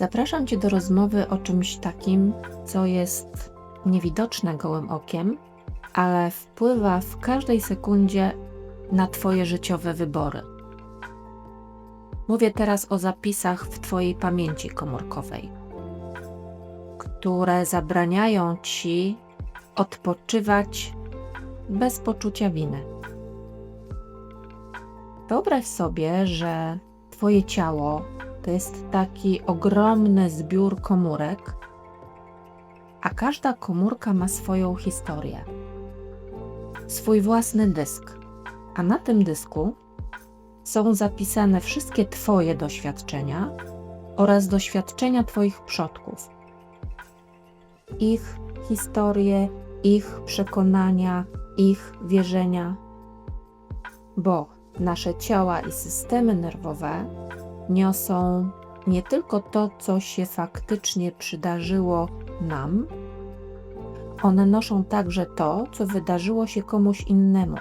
Zapraszam Cię do rozmowy o czymś takim, co jest niewidoczne gołym okiem, ale wpływa w każdej sekundzie na Twoje życiowe wybory. Mówię teraz o zapisach w Twojej pamięci komórkowej, które zabraniają Ci odpoczywać bez poczucia winy. Wyobraź sobie, że Twoje ciało to jest taki ogromny zbiór komórek, a każda komórka ma swoją historię, swój własny dysk, a na tym dysku są zapisane wszystkie Twoje doświadczenia oraz doświadczenia Twoich przodków. Ich historie, ich przekonania, ich wierzenia, bo nasze ciała i systemy nerwowe niosą nie tylko to, co się faktycznie przydarzyło nam, one noszą także to, co wydarzyło się komuś innemu.